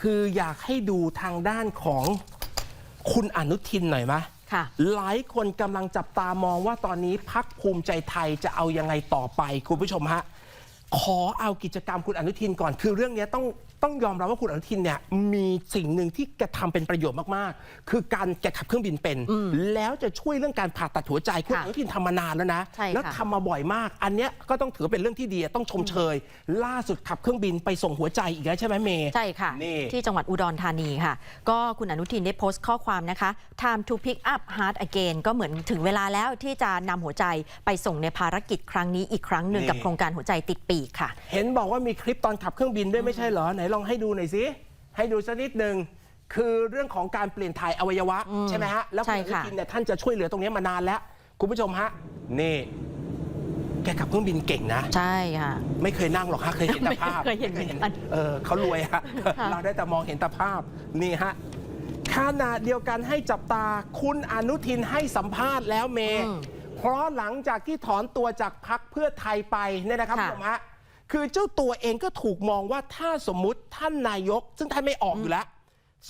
คืออยากให้ดูทางด้านของคุณอนุทินหน่อยไหมค่ะ หลายคนกำลังจับตามองว่าตอนนี้พักภูมิใจไทยจะเอายังไงต่อไป คุณผู้ชมฮะ ขอเอากิจกรรมคุณอนุทินก่อน คือเรื่องนี้ต้อง ต้องยอมรับว่าคุณอนุทินเนี่ยมีสิ่งหนึ่งที่แกทำเป็นประโยชน์มากๆ คือการแกขับเครื่องบินเป็น แล้วจะช่วยเรื่องการผ่าตัดหัวใจคุณค่ะอนุทินทำมานานแล้วนะใช่ค่ะแล้วทำมาบ่อยมาก อันเนี้ยก็ต้องถือเป็นเรื่องที่ดีต้องชมเชย ล่าสุดขับเครื่องบินไปส่งหัวใจอีกแล้วใช่ไหมเมย์ใช่ค่ะนี่ที่จังหวัดอุดรธานีค่ะ ก็คุณอนุทินได้โพสต์ข้อความนะคะ time to pick up heart again ก็เหมือนถึงเวลาแล้วที่จะนำหัวใจไปส่งในภารกิจครั้งนี้อีกครั้งหนึ่งนี่กับโครงการหัวใจติดปีกค่ะ เห็นบอกว่ามีคลิปตอนขับเครื่องบินด้วยไม่ใช่เหรอไหนลองให้ดูหน่อยสิให้ดูสักนิดหนึ่งคือเรื่องของการเปลี่ยนถ่ายอวัยวะ ใช่ไหมฮะ แล้วใช่คุณอนุค่ะทินเนี่ยท่านจะช่วยเหลือตรงนี้มานานแล้ว คุณผู้ชมฮะ นี่ แกขับเครื่องบินเก่งนะ ใช่ค่ะ ไม่เคยนั่งหรอกฮะ เคยเห็นแต่ภาพไม่เคยเห็นเหมือนกันเออเขารวยฮะค่ะเราได้แต่มองเห็นแต่ภาพ นี่ฮะขณะเดียวกันให้จับตาคุณอนุทินให้สัมภาษณ์แล้วเมย์เพราะหลังจากที่ถอนตัวจากพักเพื่อไทยไปเนี่ยนะครับคุณผู้ชมฮะ คือเจ้าตัวเองก็ถูกมองว่าถ้าสมมุติท่านนายก ซึ่งท่านไม่ออกอยู่แล้ว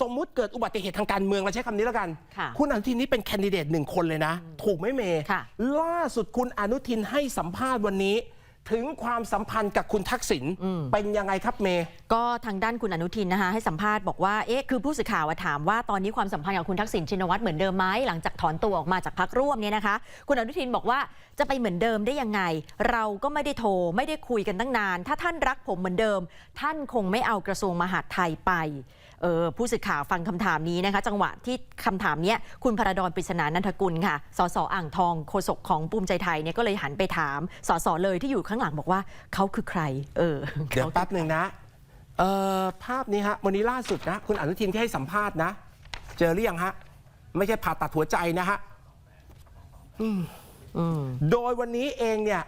สมมุติเกิดอุบัติเหตุทางการเมืองเราใช้คำนี้แล้วกัน ค่ะคุณอนุทินนี่เป็นแคนดิเดตหนึ่งคนเลยนะ ถูกไหมเมย์ค่ะ ล่าสุดคุณอนุทินให้สัมภาษณ์วันนี้ ถึงความสัมพันธ์กับคุณทักษิณเป็นยังไงครับเมย์ก็ทางด้านคุณอนุทินนะคะให้สัมภาษณ์บอกว่าเอ๊ะคือผู้สื่อข่าวอะถามว่าตอนนี้ความสัมพันธ์กับคุณทักษิณชินวัตรเหมือนเดิมไหมหลังจากถอนตัวออกมาจากพักร่วมเนี่ยนะคะ คุณอนุทินบอกว่าจะไปเหมือนเดิมได้ยังไง เราก็ไม่ได้โทรไม่ได้คุยกันตั้งนาน ถ้าท่านรักผมเหมือนเดิม ท่านคงไม่เอากระทรวงมหาดไทยไปเออผู้สื่อข่าวฟังคำถามนี้นะคะ จังหวะที่คำถามเนี้ยคุณพระดอนปริศนานันทกุลค่ะ สสอ่างทองโฆษกของภูมิใจไทยเนี่ยก็เลยหันไปถาม สสเลยที่อยู่ข้างหลังบอกว่าเขาคือใคร เออเดี๋ยวแป๊บหนึ่งนะเอ่อภาพนี้ฮะวันนี้ล่าสุดนะ คุณอนุทินที่ให้สัมภาษณ์นะ เจอหรือยังฮะ ไม่ใช่ผ่าตัดหัวใจนะฮะอืมโดยวันนี้เองเนี่ย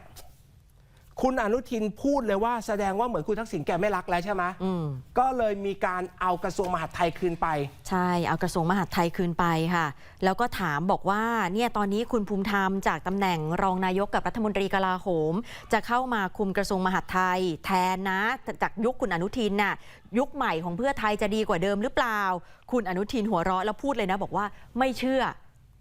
คุณอนุทินพูดเลยว่าแสดงว่าเหมือนคุณทักษิณแกไม่รักแล้วใช่ไหมอืม ก็เลยมีการเอากระทรวงมหาดไทยคืนไป ใช่ เอากระทรวงมหาดไทยคืนไปค่ะ แล้วก็ถามบอกว่าเนี่ยตอนนี้คุณภูมิธรรมจากตำแหน่งรองนายกกับรัฐมนตรีกลาโหม จะเข้ามาคุมกระทรวงมหาดไทย แทนนะจากยุคคุณอนุทินน่ะยุคใหม่ของเพื่อไทยจะดีกว่าเดิมหรือเปล่า คุณอนุทินหัวเราะแล้วพูดเลยนะ บอกว่าไม่เชื่อ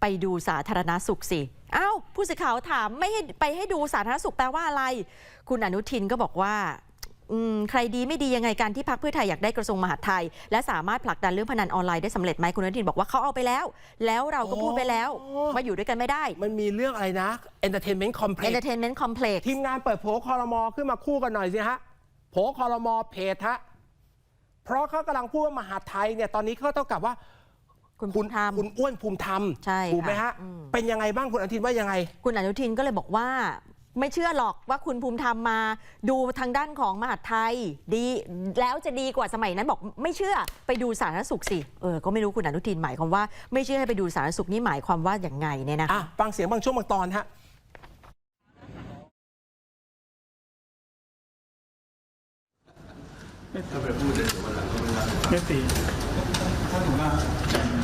ไปดูสาธารณสุขสิ อ้าวผู้สื่อข่าวถามไม่ให้ไปให้ดูสาธารณสุขแปลว่าอะไร คุณอนุทินก็บอกว่าอืมใครดีไม่ดียังไงการที่พักเพื่อไทยอยากได้กระทรวงมหาดไทย และสามารถผลักดันเรื่องพนันออนไลน์ได้สำเร็จไหมคุณอนุทินบอกว่าเขาเอาไปแล้ว แล้วเราก็พูดไปแล้วอ๋อว่าอยู่ด้วยกันไม่ได้ มันมีเรื่องอะไรนะ Entertainment Complex Entertainment Complex ทีมงานเปิดโผคอรมอขึ้นมาคู่กันหน่อยสิฮะโผคอรมอเพจฮะเพราะเขากำลังพูดว่ามหาดไทยเนี่ยตอนนี้เขาเท่ากับว่า คุณภูมิธรรมคุณอ้วนภูมิธรรมใช่ถูกไหมค่ะฮะ อืม เป็นยังไงบ้างคุณอนุทินว่ายังไง คุณอนุทินก็เลยบอกว่า ไม่เชื่อหรอกว่าคุณภูมิธรรมมา ดูทางด้านของมหาดไทย ดีแล้วจะดีกว่าสมัยนั้นบอกไม่เชื่อไปดูสาธารณสุขสิเออก็ไม่รู้คุณอนุทินหมายความว่าไม่เชื่อให้ไปดูสาธารณสุขนี่หมายความว่าอย่างไงเนี่ยนะคะ อะฟังเสียงบางช่วงบางตอนฮะถ้าไปพูดเลยวันหลังก็ไม่รับไม่ตีถ้าหนูว่าถ้า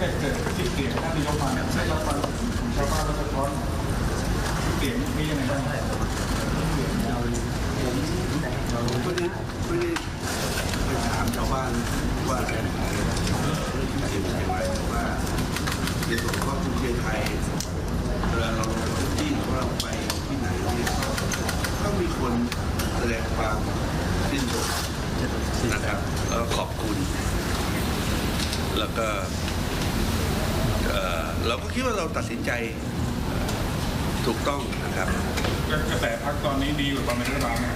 เกิดเกิดที่เปลี่ยนท่านนายกมาเนี่ยใช้รับฟังชาวบ้านก็สะท้อนเปลี่ยนมียังไงบ้างผมไม่ได้ไม่ได้ไปถามชาวบ้านว่าอะไรจริงๆหมายถึงว่าในส่วนของภูมิใจไทยเวลาเราลงพื้นที่หรือว่าเราไปที่ไหนเนี่ยก็มีคนแสดงความชื่นชมนะครับแล้วก็ขอบคุณ แล้วก็ เอ่อเราก็คิดว่าเราตัดสินใจเอ่อถูกต้องนะครับกระแสพักตอนนี้ดีกว่าตอนเป็นรัฐบาลไหม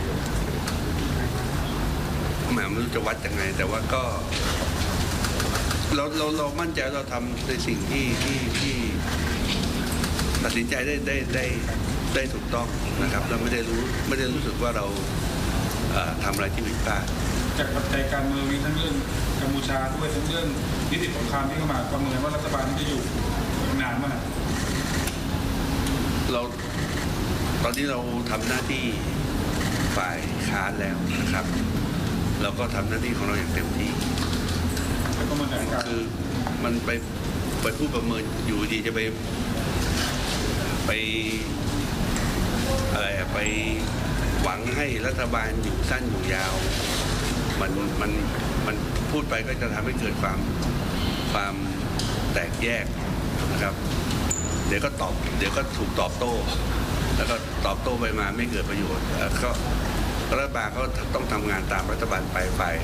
แหมไม่รู้จะวัดยังไง แต่ว่าก็เราเราเรามั่นใจเราทำในสิ่งที่ที่ที่ตัดสินใจได้ได้ได้ได้ถูกต้องนะครับ เราไม่ได้รู้ไม่ได้รู้สึกว่าเราเอ่อทำอะไรที่ผิดพลาดจากปัจจัยการเมืองมีทั้งเรื่องกัมพูชาด้วยทั้งเรื่องนิติสงครามที่เข้ามาประเมินว่ารัฐบาลนี้จะอยู่อีกนาน มาก เราตอนนี้เราทำหน้าที่ฝ่ายค้านแล้วนะครับ เราก็ทำหน้าที่ของเราอย่างเต็มที่แล้วก็มาจากการคือมันไปไปพูดประเมินอยู่ดีจะไป ไปอะไรอะไปหวังให้รัฐบาลอยู่สั้นอยู่ยาว มันมันมันพูดไปก็จะทำให้เกิดความความแตกแยก นะครับ เดี๋ยวก็ตอบ เดี๋ยวก็ถูกตอบโต้ แล้วก็ตอบโต้ไปมาไม่เกิดประโยชน์เอ่อก็รัฐบาลก็ต้องทำงานตามรัฐบาลไปฝ่าย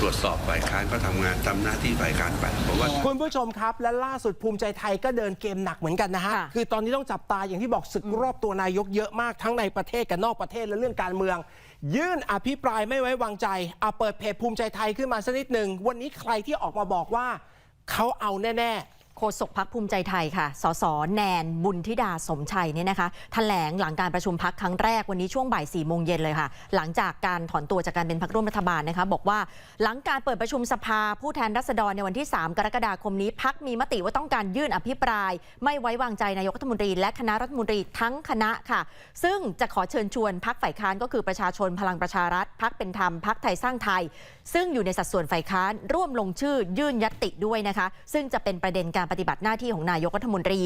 ตรวจสอบฝ่ายค้านก็ทำงานทำหน้าที่ฝ่ายค้านไปผมว่าคุณผู้ชมครับ และล่าสุดภูมิใจไทยก็เดินเกมหนักเหมือนกันนะฮะค่ะคือตอนนี้ต้องจับตาอย่างที่บอกศึกรอบตัวนายกเยอะมากทั้งในประเทศกับนอกประเทศและเรื่องการเมือง ยื่นอภิปรายไม่ไว้วางใจเอาเปิดเพจภูมิใจไทยขึ้นมาสักนิดหนึ่งวันนี้ใครที่ออกมาบอกว่าเขาเอาแน่โฆษกพักภูมิใจไทยค่ะ สส แนน บุญธิดาสมชัยเนี่ยนะคะแถลงหลังการประชุมพักครั้งแรกวันนี้ช่วงบ่าย4ี่โมงเย็นเลยค่ะ หลังจากการถอนตัวจากการเป็นพักร่วมรัฐบาลนะคะ บอกว่าหลังการเปิดประชุมสภาผู้แทนรัษฎรในวันที่ 3 กรกฎาคมนี้พักมีมติว่าต้องการยื่นอภิปราย ไม่ไว้วางใจนายกรัฐมนตรี และคณะรัฐมนตรีทั้งคณะค่ะ ซึ่งจะขอเชิญชวนพักฝ่ายค้านก็คือประชาชนพลังประชารัฐพักเป็นธรรมพักไทยสร้างไทย ซึ่งอยู่ในสัดส่วนฝ่ายค้านร่วมลงชื่อยื่นยตติด้วยนะคะ ซึ่งจะเป็นประเด็นการปฏิบัติหน้าที่ของนายกรัฐมนตรี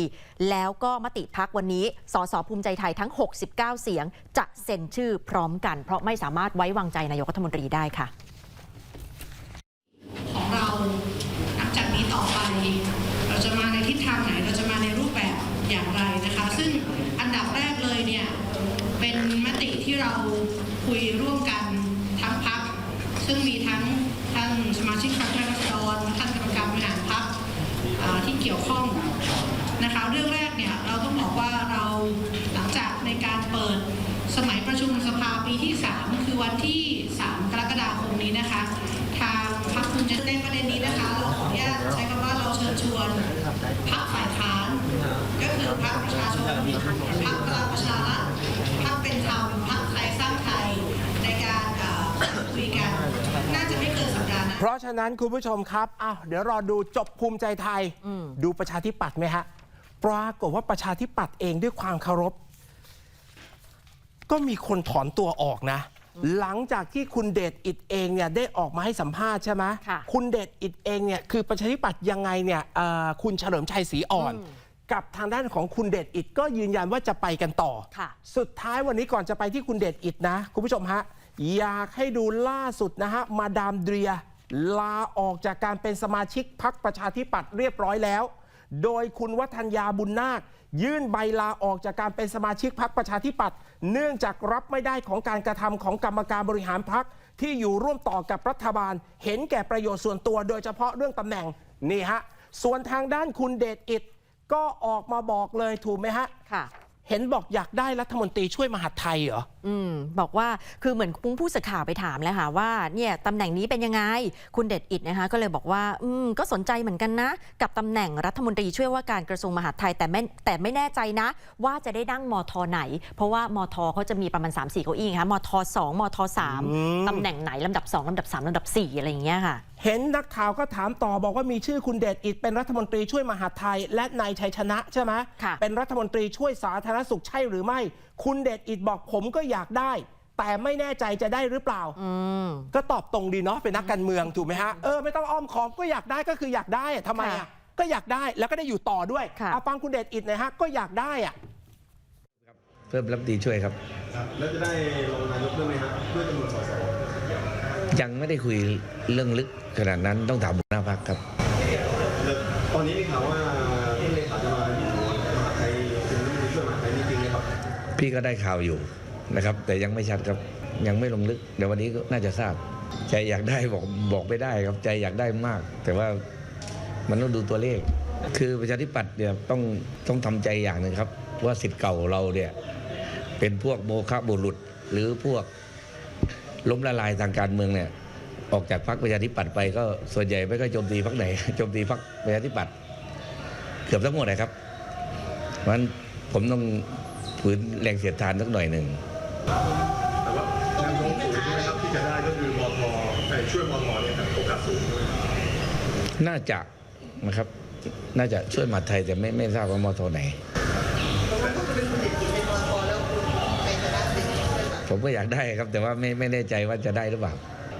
แล้วก็มติพักวันนี้สสภูมิใจไทยทั้ง 69 เสียง จะเซ็นชื่อพร้อมกัน เพราะไม่สามารถไว้วางใจนายกรัฐมนตรีได้ค่ะ ของเรานับจากนี้ต่อไป เราจะมาในทิศทางไหน เราจะมาในรูปแบบอย่างไรนะคะ ซึ่งอันดับแรกเลยเนี่ย เป็นมติที่เราคุยร่วมกันทั้งพัก ซึ่งมีทั้งท่านสมาชิกพรรครัฐดรท่านกรรมการบริหารพักที่เกี่ยวข้องนะคะ เรื่องแรกเนี่ยเราต้องบอกว่าเราหลังจากในการเปิด สมัยประชุมสภาปีที่ 3 คือวันที่ 3 กรกฎาคมนี้นะคะ ทางพรรคภูมิใจในประเด็นนี้นะคะ เราขออนุญาตใช้คำว่าเราเชิญชวนพรรคฝ่ายค้านก็คือพรรคประชาชนพรรคพลังประชารัฐพรรคเป็นธรรมพรรคไทยสร้างไทยในการคุยกันน่าจะไม่เกินสัปดาห์น้าๆเพราะฉะนั้นคุณผู้ชมครับอ้าวเดี๋ยวรอดูจบภูมิใจไทย ดูประชาธิปัตย์ไหมฮะปรากฏว่าประชาธิปัตย์เองด้วยความเคารพ ก็มีคนถอนตัวออกนะ หลังจากที่คุณเดชอิดเองเนี่ยได้ออกมาให้สัมภาษณ์ใช่ไหมค่ะคุณเดชอิดเองเนี่ยคือประชาธิปัตย์ยังไงเนี่ยเอ่อคุณเฉลิมชัยศรีอ่อน กับทางด้านของคุณเดชอิดก็ยืนยันว่าจะไปกันต่อ ค่ะ สุดท้ายวันนี้ก่อนจะไปที่คุณเดชอิดนะ คุณผู้ชมฮะ อยากให้ดูล่าสุดนะฮะ มาดามเดีย ลาออกจากการเป็นสมาชิกพักประชาธิปัตย์เรียบร้อยแล้ว โดยคุณวัฒนยาบุญนาค ยื่นใบลาออกจากการเป็นสมาชิกพักประชาธิปัตย์เนื่องจากรับไม่ได้ของการกระทำของกรรมการบริหารพักที่อยู่ร่วมต่อกับรัฐบาล เห็นแก่ประโยชน์ส่วนตัว โดยเฉพาะเรื่องตำแหน่งนี่ฮะส่วนทางด้านคุณเดชอิดก็ออกมาบอกเลยถูกไหมฮะค่ะเห็นบอกอยากได้รัฐมนตรีช่วยมหาดไทยเหรอ อืมบอกว่าคือเหมือนปุ้งผู้สื่อข่าวไปถามแล้วค่ะว่าเนี่ยตำแหน่งนี้เป็นยังไง คุณเด็ดอิดนะคะ ก็เลยบอกว่า อืมก็สนใจเหมือนกันนะ กับตำแหน่งรัฐมนตรีช่วยว่าการกระทรวงมหาดไทยแต่ไม่แต่ไม่แน่ใจนะ ว่าจะได้นั่งมทไหน เพราะว่ามทเขาจะมีประมาณ 3 4เก้าอี้ค่ะมท2มท3ตำแหน่งไหนลำดับ 2ลำดับ 3ลำดับ 4 อะไรอย่างเงี้ยค่ะ เห็นนักข่าวก็ถามต่อบอกว่ามีชื่อคุณเดชอิดเป็นรัฐมนตรีช่วยมหาดไทย และนายชัยชนะใช่ไหมค่ะเป็นรัฐมนตรีช่วยสาธารณสุขใช่หรือไม่ คุณเดชอิดบอกผมก็อยากได้ แต่ไม่แน่ใจจะได้หรือเปล่าอืมก็ตอบตรงดีเนาะเป็นนักการเมืองถูกไหมฮะเออไม่ต้องอ้อมค้อมก็อยากได้ก็คืออยากได้อะทำไมอะค่ะก็อยากได้แล้วก็ได้อยู่ต่อด้วยค่ะ เอาฟังคุณเดชอิดหนะฮะก็อยากได้อะ เพิ่มรับดีช่วยครับ ครับแล้วจะได้ลงนายกด้วยไหมครับเพื่อจำนวนสสยังไม่ได้คุยเรื่องลึกขนาดนั้นต้องถามหัวหน้าพักครับ แล้วตอนนี้มีข่าวว่าท่านเลขาจะมาอยู่มหาไทยเป็นรัฐมนตรีช่วยมหาไทยนี่จริงไหมครับ พี่ก็ได้ข่าวอยู่ นะครับ แต่ยังไม่ชัดครับยังไม่ลงลึกเดี๋ยววันนี้ก็น่าจะทราบ ใจอยากได้บอกบอกไม่ได้ครับใจอยากได้มาก แต่ว่ามันต้องดูตัวเลข คือประชาธิปัตย์เนี่ยต้องต้องทำใจอย่างหนึ่งครับ ว่าสิทธิ์เก่าเราเนี่ยเป็นพวกโมฆะบุรุษ หรือพวกล้มละลายทางการเมืองเนี่ยออกจากพรรคประชาธิปัตย์ไปก็ส่วนใหญ่ไม่ก็โจมตีพรรคไหนโจมตีพรรคประชาธิปัตย์เกือบทั้งหมดนะครับเพราะฉะนั้นผมต้องฝืนแรงเสียดทานสักหน่อยหนึ่ง แต่ว่าแนวโน้มสูงใช่ไหมครับที่จะได้ก็คือมทเอ่อช่วยมทเนี่ยครับโอกาสสูงน่าจะนะครับ น่าจะช่วยมหาดไทยแต่ไม่ไม่ทราบว่ามทไหน ผมก็อยากได้ครับ แต่ว่าไม่ไม่แน่ใจว่าจะได้หรือเปล่า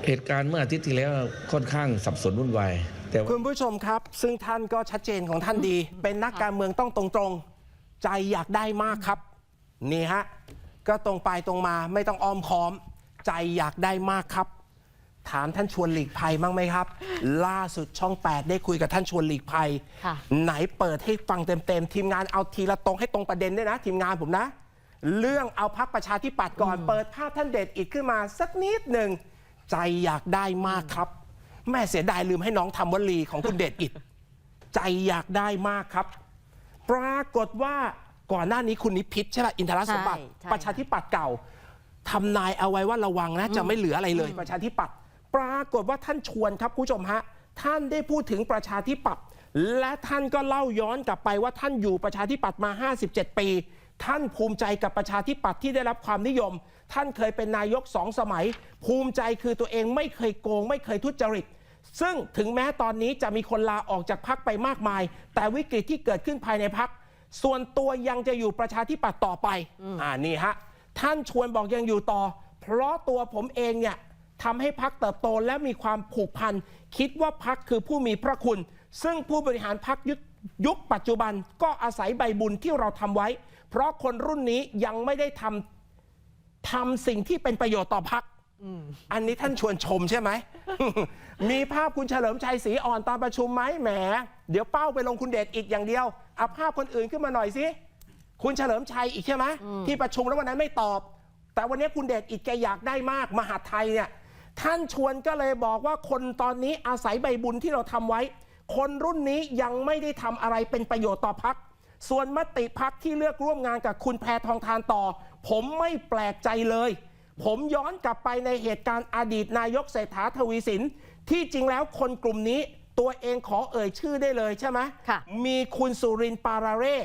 เหตุการณ์เมื่ออาทิตย์ที่แล้วค่อนข้างสับสนวุ่นวายแต่ว่าคุณผู้ชมครับ ซึ่งท่านก็ชัดเจนของท่านดี เป็นนักการเมืองต้องตรงๆ ใจอยากได้มากครับ นี่ฮะ ก็ตรงไปตรงมาไม่ต้องอ้อมค้อม ใจอยากได้มากครับ ถามท่านชวนหลีกภัยมั้างไหมครับ ล่าสุดช่อง 8 ได้คุยกับท่านชวนหลีกภัย ค่ะ ไหนเปิดให้ฟังเต็มๆ ทีมงานเอาทีละตรงให้ตรงประเด็นด้วยนะ ทีมงานผมนะ เรื่องเอาพักประชาธิปัตย์ก่อนเปิดภาพท่านเดชอิดขึ้นมาสักนิดหนึ่งใจอยากได้มากครับ แม่เสียดายลืมให้น้องทำวลีของคุณเดชอิด ใจอยากได้มากครับ ปรากฏว่า ก่อนหน้านี้คุณนิพิษใช่ป่ะอินทรสมบัติ ใช่ใช่ ประชาธิปัตย์เก่าทำนายเอาไว้ว่าระวังนะจะไม่เหลืออะไรเลย ประชาธิปัตย์ปรากฏว่าท่านชวนครับคุณผู้ชมฮะท่านได้พูดถึงประชาธิปัตย์และท่านก็เล่าย้อนกลับไปว่าท่านอยู่ประชาธิปัตย์มา 57 ปี ท่านภูมิใจกับประชาธิปัตย์ที่ได้รับความนิยม ท่านเคยเป็นนายกสองสมัย ภูมิใจคือตัวเองไม่เคยโกง ไม่เคยทุจริต ซึ่งถึงแม้ตอนนี้จะมีคนลาออกจากพักไปมากมาย แต่วิกฤตที่เกิดขึ้นภายในพัก ส่วนตัวยังจะอยู่ประชาธิปัตย์ต่อไป อ่านี่ฮะ ท่านชวนบอกยังอยู่ต่อ เพราะตัวผมเองเนี่ยทำให้พักเติบโตและมีความผูกพัน คิดว่าพักคือผู้มีพระคุณ ซึ่งผู้บริหารพักยุคยุคปัจจุบันก็อาศัยใบบุญที่เราทำไว้ เพราะคนรุ่นนี้ยังไม่ได้ทำทำสิ่งที่เป็นประโยชน์ต่อพักอันนี้ท่านชวนชมใช่ไหม มีภาพคุณเฉลิมชัยศรีอ่อนตอนประชุมไหมแหม เดี๋ยวเป้าไปลงคุณเดชอีกอย่างเดียว เอาภาพคนอื่นขึ้นมาหน่อยสิ คุณเฉลิมชัยอีกใช่ไหมที่ประชุมแล้ววันนั้นไม่ตอบ แต่วันนี้คุณเดชอีกแกอยากได้มากมหาดไทยเนี่ยท่านชวนก็เลยบอกว่าคนตอนนี้อาศัยใบบุญที่เราทำไว้ คนรุ่นนี้ยังไม่ได้ทำอะไรเป็นประโยชน์ต่อพัก ส่วนมติพักที่เลือกร่วมงานกับคุณแพทองทานต่อ ผมไม่แปลกใจเลย ผมย้อนกลับไปในเหตุการณ์อดีตนายกเศรษฐาทวีสิน ที่จริงแล้วคนกลุ่มนี้ ตัวเองขอเอ่ยชื่อได้เลยใช่ไหมค่ะมีคุณสุรินทร์ปาราเร่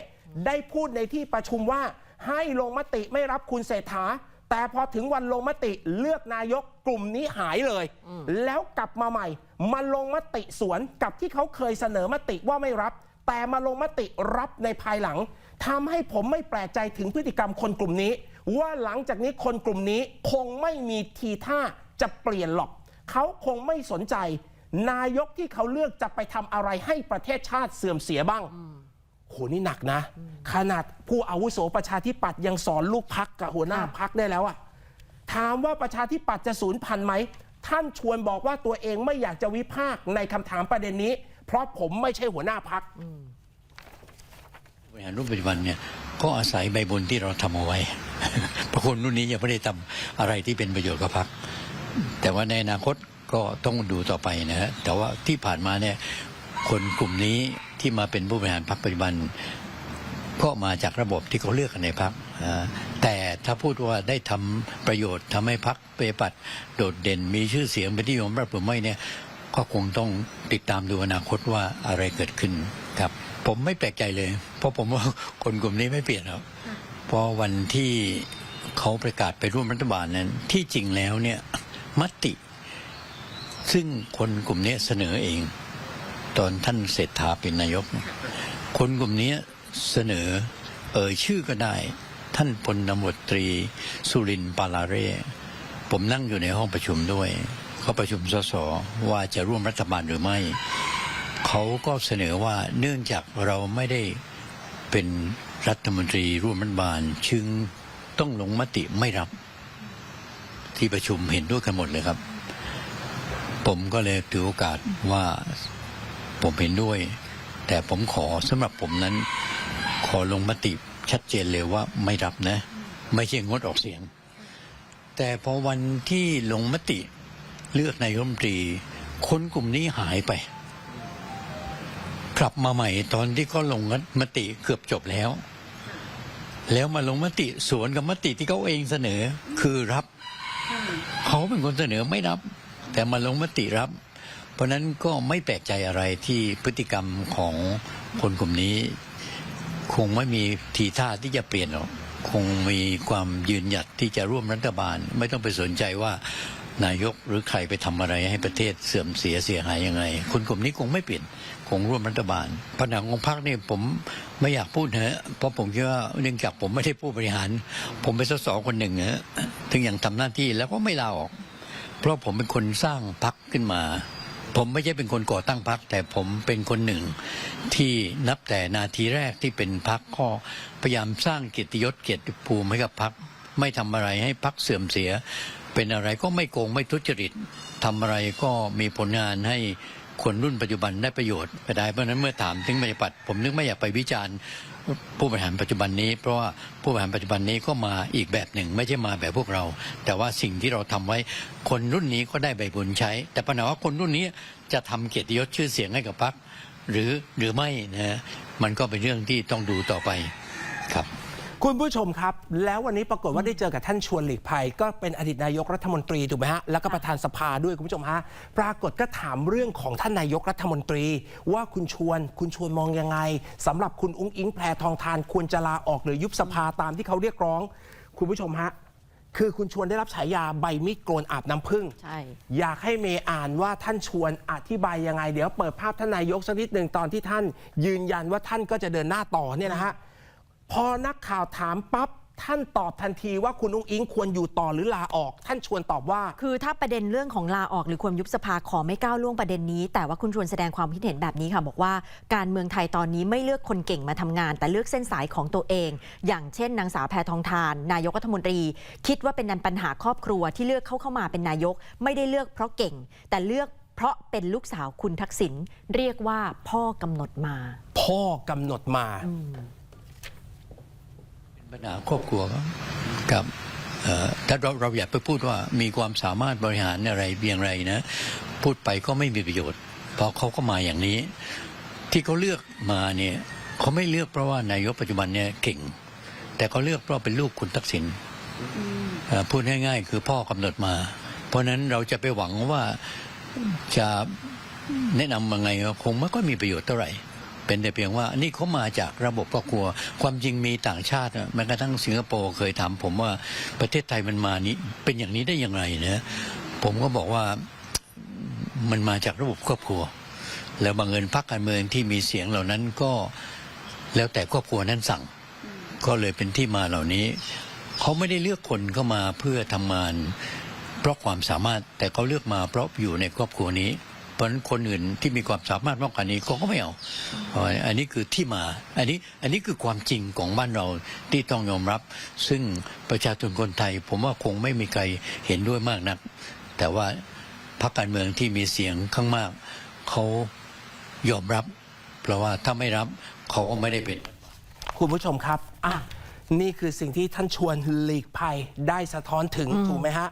ได้พูดในที่ประชุมว่า ให้ลงมติไม่รับคุณเศรษฐา แต่พอถึงวันลงมติเลือกนายกกลุ่มนี้หายเลย แล้วกลับมาใหม่ มาลงมติสวนกับที่เขาเคยเสนอมติว่าไม่รับ แต่มาลงมติรับในภายหลังทำให้ผมไม่แปลกใจถึงพฤติกรรมคนกลุ่มนี้ ว่าหลังจากนี้คนกลุ่มนี้คงไม่มีทีท่าจะเปลี่ยนหรอก เขาคงไม่สนใจ นายกที่เขาเลือกจะไปทำอะไรให้ประเทศชาติเสื่อมเสียบ้างโหนี่หนักนะ ขนาดผู้อาวุโสประชาธิปัตย์ยังสอนลูกพักกับหัวหน้าพักได้แล้วอะถามว่าประชาธิปัตย์จะสูญพันธุ์ไหม ท่านชวนบอกว่าตัวเองไม่อยากจะวิพากษ์ในคำถามประเด็นนี้ เพราะผมไม่ใช่หัวหน้าพักบริหารรุ่นปัจจุบันเนี่ยก็อาศัยใบบุญที่เราทำเอาไว้ เพราะคนรุ่นนี้ยังไม่ได้ทำอะไรที่เป็นประโยชน์กับพรรค แต่ว่าในอนาคตก็ต้องดูต่อไปนะฮะแต่ว่าที่ผ่านมาเนี่ยคนกลุ่มนี้ที่มาเป็นผู้บริหารพรรคปัจจุบัน ก็มาจากระบบที่เขาเลือกกันในพักแต่ถ้าพูดว่าได้ทำประโยชน์ทำให้พักปฏิบัติโดดเด่นมีชื่อเสียงเป็นที่ยอมรับหรือไม่เนี่ยก็คงต้องติดตามดูอนาคตว่าอะไรเกิดขึ้นครับ ผมไม่แปลกใจเลย เพราะผมว่าคนกลุ่มนี้ไม่เปลี่ยนหรอกพราะวันที่เขาประกาศไปร่วมรัฐบาลนั้น ที่จริงแล้วเนี่ย มติ ซึ่งคนกลุ่มนี้เสนอเอง ตอนท่านเศรษฐาเป็นนายก คนกลุ่มนี้เสนอเอ่ยชื่อก็ได้ ท่านพลตำรวจตรี สุรินทร์ปาลาเร่ ผมนั่งอยู่ในห้องประชุมด้วย เขาประชุมสสว่าจะร่วมรัฐบาลหรือไม่ เขาก็เสนอว่าเนื่องจากเราไม่ได้เป็นรัฐมนตรีร่วมรัฐบาล จึงต้องลงมติไม่รับ ที่ประชุมเห็นด้วยกันหมดเลยครับ ผมก็เลยถือโอกาสว่าผมเห็นด้วย แต่ผมขอสำหรับผมนั้น ขอลงมติชัดเจนเลยว่าไม่รับนะ ไม่ใช่งดออกเสียง แต่พอวันที่ลงมติเลือกนายรัฐมนตรี คนกลุ่มนี้หายไปกลับมาใหม่ตอนที่เขาลงมติเกือบจบแล้ว แล้วมาลงมติสวนกับมติที่เขาเองเสนอคือรับ เขาเป็นคนเสนอไม่รับ แต่มาลงมติรับ เพราะฉะนั้นก็ไม่แปลกใจอะไรที่พฤติกรรมของคนกลุ่มนี้ คงไม่มีทีท่าที่จะเปลี่ยนหรอกคงมีความยืนหยัดที่จะร่วมรัฐบาล ไม่ต้องไปสนใจว่า นายกหรือใครไปทำอะไรให้ประเทศเสื่อมเสียเสียหายยังไง คนกลุ่มนี้คงไม่เปลี่ยนคงร่วมรัฐบาลปัญหาของพรรคนี่ผมไม่อยากพูดนะเพราะผมคิดว่าเนื่องจากผมไม่ได้ผู้บริหาร ผมเป็นสสคนหนึ่งนะถึงอย่างทำหน้าที่แล้วก็ไม่ลาออก เพราะผมเป็นคนสร้างพักขึ้นมา ผมไม่ใช่เป็นคนก่อตั้งพักแต่ผมเป็นคนหนึ่ง ที่นับแต่นาทีแรกที่เป็นพักก็พยายามสร้างเกียรติยศเกียรติภูมิให้กับพักไม่ทำอะไรให้พักเสื่อมเสีย เป็นอะไรก็ไม่โกงไม่ทุจริตทำอะไรก็มีผลงานให้คนรุ่นปัจจุบันได้ประโยชน์ไปได้เพราะนั้นเมื่อถามถึงบรรยากาศผมนึกไม่อยากไปวิจารณ์ผู้บริหารปัจจุบันนี้ เพราะว่าผู้บริหารปัจจุบันนี้ก็มาอีกแบบหนึ่งไม่ใช่มาแบบพวกเรา แต่ว่าสิ่งที่เราทำไว้คนรุ่นนี้ก็ได้ใบบุญใช้ แต่ปัญหาว่าคนรุ่นนี้จะทำเกียรติยศชื่อเสียงให้กับพรรคหรือหรือไม่นะมันก็เป็นเรื่องที่ต้องดูต่อไปครับ คุณผู้ชมครับ แล้ววันนี้ปรากฏว่าได้เจอกับท่านชวนหลีกภัย ก็เป็นอดีตนายกรัฐมนตรีถูกไหมฮะแล้วก็ประธานสภาด้วยคุณผู้ชมฮะปรากฏก็ถามเรื่องของท่านนายกรัฐมนตรี ว่าคุณชวนคุณชวนมองยังไงสำหรับคุณอุ้งอิงแพรทองทานควรจะลาออกหรือยุบสภาตามที่เขาเรียกร้อง คุณผู้ชมฮะคือคุณชวนได้รับฉายาใบมีดโกนอาบน้ำผึ้งใช่อยากให้เมย์อ่านว่าท่านชวนอธิบายยังไง เดี๋ยวเปิดภาพท่านนายกสักนิดหนึ่งตอนที่ท่านยืนยันว่าท่านก็จะเดินหน้าต่อเนี่ยนะฮะ พอนักข่าวถามปั๊บท่านตอบทันทีว่าคุณอุ้งอิงควรอยู่ต่อหรือลาออก ท่านชวนตอบว่า คือถ้าประเด็นเรื่องของลาออกหรือควรยุบสภาขอไม่ก้าวล่วงประเด็นนี้ แต่ว่าคุณชวนแสดงความคิดเห็นแบบนี้ค่ะบอกว่าการเมืองไทยตอนนี้ไม่เลือกคนเก่งมาทำงาน แต่เลือกเส้นสายของตัวเอง อย่างเช่น นางสาวแพทองทาน นายกรัฐมนตรี คิดว่าเป็นนันปัญหาครอบครัวที่เลือกเข้าเข้ามาเป็นนายก ไม่ได้เลือกเพราะเก่ง แต่เลือกเพราะเป็นลูกสาวคุณทักษิณเรียกว่าพ่อกำหนดมา พ่อกำหนดมา ปัญหาครอบครัวกับถ้าเราเราอยากไปพูดว่ามีความสามารถบริหารอะไรเพียงไรนะ พูดไปก็ไม่มีประโยชน์เพราะเขาก็มาอย่างนี้ ที่เขาเลือกมาเนี่ยเขาไม่เลือกเพราะว่านายกปัจจุบันเนี่ยเก่ง แต่เขาเลือกเพราะเป็นลูกคุณทักษิณพูดง่ายๆ คือพ่อกำหนดมา เพราะฉะนั้นเราจะไปหวังว่าจะแนะนำยังไงคงไม่ค่อยมีประโยชน์เท่าไหร่ เป็นแต่เพียงว่านี่เขามาจากระบบครอบครัว ความจริงมีต่างชาติแม้กระทั่งสิงคโปร์เคยถามผมว่าประเทศไทยมันมานี้เป็นอย่างนี้ได้อย่างไรนะผมก็บอกว่ามันมาจากระบบครอบครัว แล้วบังเอิญพรรคการเมืองที่มีเสียงเหล่านั้นก็แล้วแต่ครอบครัวนั้นสั่ง ก็เลยเป็นที่มาเหล่านี้เขาไม่ได้เลือกคนเข้ามาเพื่อทำงาน เพราะความสามารถแต่เขาเลือกมาเพราะอยู่ในครอบครัวนี้ ราะฉะนั้นคนอื่นที่มีความสามารถมากกว่านี้เขาก็ไม่เอา อันนี้คือที่มา อันนี้อันนี้คือความจริงของบ้านเราที่ต้องยอมรับ ซึ่งประชาชนคนไทย ผมว่าคงไม่มีใครเห็นด้วยมากนัก แต่ว่าพรรคการเมืองที่มีเสียงข้างมากเขายอมรับ เพราะว่าถ้าไม่รับเขาก็ไม่ได้เป็น คุณผู้ชมครับอะนี่คือสิ่งที่ท่านชวนหลีกภัยได้สะท้อนถึงถูกไหมฮะ